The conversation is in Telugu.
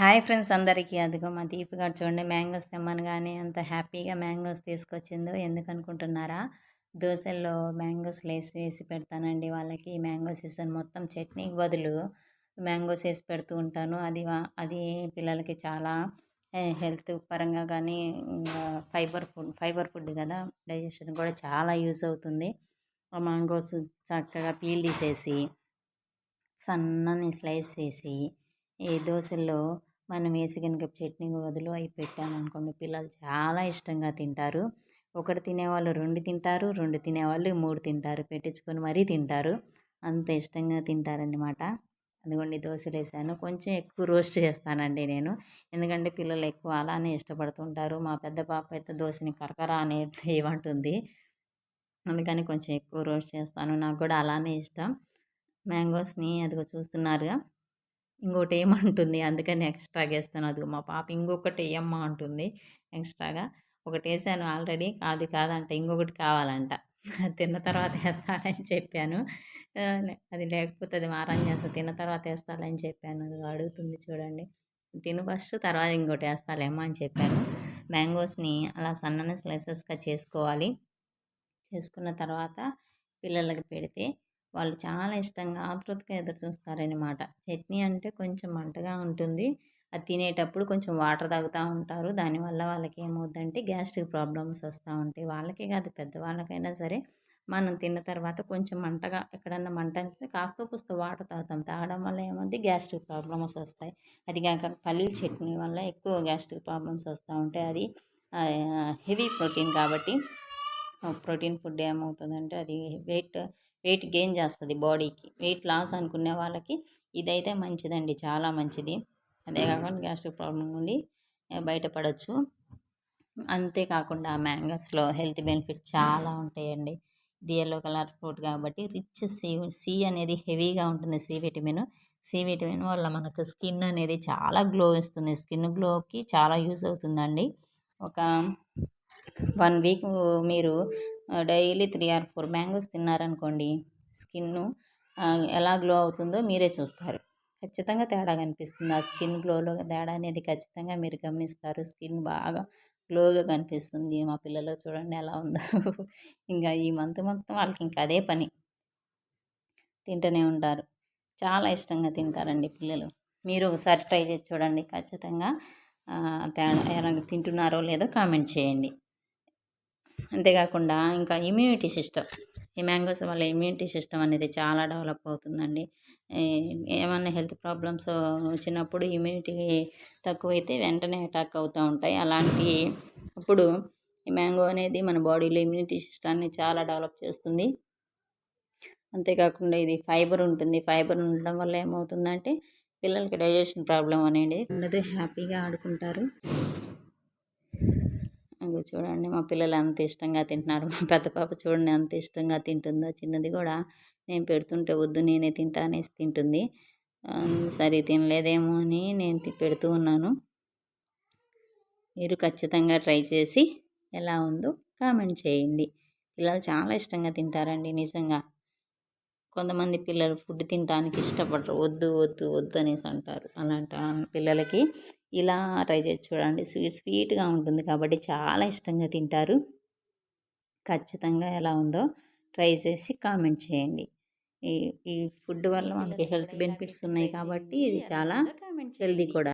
హాయ్ ఫ్రెండ్స్ అందరికీ. అదిగో మా దీపు గారు చూడండి మ్యాంగోస్ తెమ్మనగానే అంత హ్యాపీగా మ్యాంగోస్ తీసుకొచ్చిందో ఎందుకు అనుకుంటున్నారా దోశల్లో మ్యాంగోస్ లేసి వేసి పెడతానండి వాళ్ళకి. మ్యాంగో సీజన్ మొత్తం చట్నీకి బదులు మ్యాంగోస్ వేసి పెడుతూ ఉంటాను. అది అది పిల్లలకి చాలా హెల్త్ పరంగా కానీ ఫైబర్ ఫుడ్ ఫైబర్ ఫుడ్ కదా డైజెషన్ కూడా చాలా యూస్ అవుతుంది. ఆ మ్యాంగోస్ చక్కగా పీల్ తీసేసి సన్నని స్లైస్ చేసి ఈ దోశల్లో మనం వేసి కనుక చట్నీ బదులు అవి పెట్టామనుకోండి పిల్లలు చాలా ఇష్టంగా తింటారు. ఒకటి తినేవాళ్ళు రెండు తింటారు రెండు తినేవాళ్ళు మూడు తింటారు పెట్టించుకొని మరీ తింటారు. అంత ఇష్టంగా తింటారనమాట అందుకోండి దోశలు వేసాను కొంచెం ఎక్కువ రోస్ట్ చేస్తానండి నేను. ఎందుకంటే పిల్లలు ఎక్కువ అలానే ఇష్టపడుతుంటారు. మా పెద్ద పాప అయితే దోశని కరకర అనే ఏమంటుంది అందుకని కొంచెం ఎక్కువ రోస్ట్ చేస్తాను. నాకు కూడా అలానే ఇష్టం. మ్యాంగోస్ని అదిగో చూస్తున్నారుగా. ఇంకోటి ఏమంటుంది అందుకని ఎక్స్ట్రాగా వేస్తాను అది మా పాప ఇంకొకటి వేయమ్మా అంటుంది ఎక్స్ట్రాగా. ఒకటి వేసాను ఆల్రెడీ. అది కాదంట ఇంకొకటి కావాలంట. తిన్న తర్వాత వేస్తానని చెప్పాను. అది లేకపోతే అది మారం చేస్తా. తిన్న తర్వాత వేస్తానని చెప్పాను. అది అడుగుతుంది చూడండి. తిను ఫస్ట్ తర్వాత ఇంకోటి వేస్తాలేమో అని చెప్పాను. మ్యాంగోస్ని అలా సన్నని స్లైసెస్గా చేసుకోవాలి. చేసుకున్న తర్వాత పిల్లలకి పెడితే వాళ్ళు చాలా ఇష్టంగా ఆతృతగా ఎదురు చూస్తారనమాట చట్నీ అంటే కొంచెం మంటగా ఉంటుంది. అది తినేటప్పుడు కొంచెం వాటర్ తాగుతూ ఉంటారు. దానివల్ల వాళ్ళకి ఏమవుద్దంటే గ్యాస్ట్రిక్ ప్రాబ్లమ్స్ వస్తూ ఉంటాయి. వాళ్ళకే కాదు పెద్దవాళ్ళకైనా సరే మనం తిన్న తర్వాత కొంచెం మంటగా ఎక్కడన్నా మంట అంటే కాస్త కూస్త వాటర్ తాగుతాం. తాగడం వల్ల ఏమంది? గ్యాస్ట్రిక్ ప్రాబ్లమ్స్ వస్తాయి. అది కాక పల్లీల చట్నీ వల్ల ఎక్కువ గ్యాస్ట్రిక్ ప్రాబ్లమ్స్ వస్తూ ఉంటాయి. అది హెవీ ప్రోటీన్ కాబట్టి ప్రోటీన్ ఫుడ్ ఏమవుతుందంటే అది వెయిట్ వెయిట్ గెయిన్ చేస్తుంది బాడీకి. వెయిట్ లాస్ అనుకునే వాళ్ళకి ఇదైతే మంచిదండి చాలా మంచిది. అదే కాకుండా గ్యాస్ట్రిక్ ప్రాబ్లం నుండి బయటపడవచ్చు అంతేకాకుండా మ్యాంగోస్లో హెల్త్ బెనిఫిట్స్ చాలా ఉంటాయండి. ఇది ఎల్లో కలర్ ఫ్రూట్ కాబట్టి రిచ్ సి సి అనేది హెవీగా ఉంటుంది సి విటమిన్. సి విటమిన్ వల్ల మనకు స్కిన్ అనేది చాలా గ్లో ఇస్తుంది. స్కిన్ గ్లోకి చాలా యూస్ అవుతుందండి. ఒక వన్ వీక్ మీరు daily three or four mangoes తిన్నారనుకోండి skin ఎలా గ్లో అవుతుందో మీరే చూస్తారు. ఖచ్చితంగా తేడా కనిపిస్తుంది. ఆ స్కిన్ గ్లోలో తేడా అనేది ఖచ్చితంగా మీరు గమనిస్తారు. స్కిన్ బాగా గ్లోగా కనిపిస్తుంది. మా పిల్లలు చూడండి ఎలా ఉందో. ఇంకా ఈ మంత్ మొత్తం వాళ్ళకి ఇంకా అదే పని. తింటూనే ఉంటారు. చాలా ఇష్టంగా తింటారండి పిల్లలు. మీరు ఒకసారి ట్రై చేసి చూడండి. ఖచ్చితంగా తేడా తింటున్నారో లేదో కామెంట్ చేయండి. అంతేకాకుండా ఇంకా ఇమ్యూనిటీ సిస్టమ్ ఈ మ్యాంగోస్ వల్ల ఇమ్యూనిటీ సిస్టమ్ అనేది చాలా డెవలప్ అవుతుందండి. ఏమన్నా హెల్త్ ప్రాబ్లమ్స్ వచ్చినప్పుడు ఇమ్యూనిటీ తక్కువైతే వెంటనే అటాక్ అవుతూ ఉంటాయి. అలాంటి అప్పుడు ఈ మ్యాంగో అనేది మన బాడీలో ఇమ్యూనిటీ సిస్టాన్ని చాలా డెవలప్ చేస్తుంది. అంతేకాకుండా ఇది ఫైబర్ ఉంటుంది. ఫైబర్ ఉండడం వల్ల ఏమవుతుందంటే పిల్లలకి డైజెషన్ ప్రాబ్లం అనేది ఉండదు. హ్యాపీగా ఆడుకుంటారు. ఇంకో చూడండి. మా పిల్లలు అంత ఇష్టంగా తింటున్నారు. మా పెద్ద పాప చూడండి అంత ఇష్టంగా తింటుందో. చిన్నది కూడా నేను పెడుతుంటే వద్దు నేనే తింటా అనేసి తింటుంది. సరే తినలేదేమో అని నేను పెడుతూ ఉన్నాను. మీరు ఖచ్చితంగా ట్రై చేసి ఎలా ఉందో కామెంట్ చేయండి. పిల్లలు చాలా ఇష్టంగా తింటారండి నిజంగా. కొంతమంది పిల్లలు ఫుడ్ తినడానికి ఇష్టపడరు. వద్దు వద్దు వద్దు అనేసి అంటారు. అలాంటి పిల్లలకి ఇలా ట్రై చేసి చూడండి. స్వీట్ స్వీట్గా ఉంటుంది కాబట్టి చాలా ఇష్టంగా తింటారు. ఖచ్చితంగా ఎలా ఉందో ట్రై చేసి కామెంట్ చేయండి. ఈ ఈ ఫుడ్ వల్ల మనకి హెల్త్ బెనిఫిట్స్ ఉన్నాయి కాబట్టి ఇది చాలా హెల్దీ కూడా.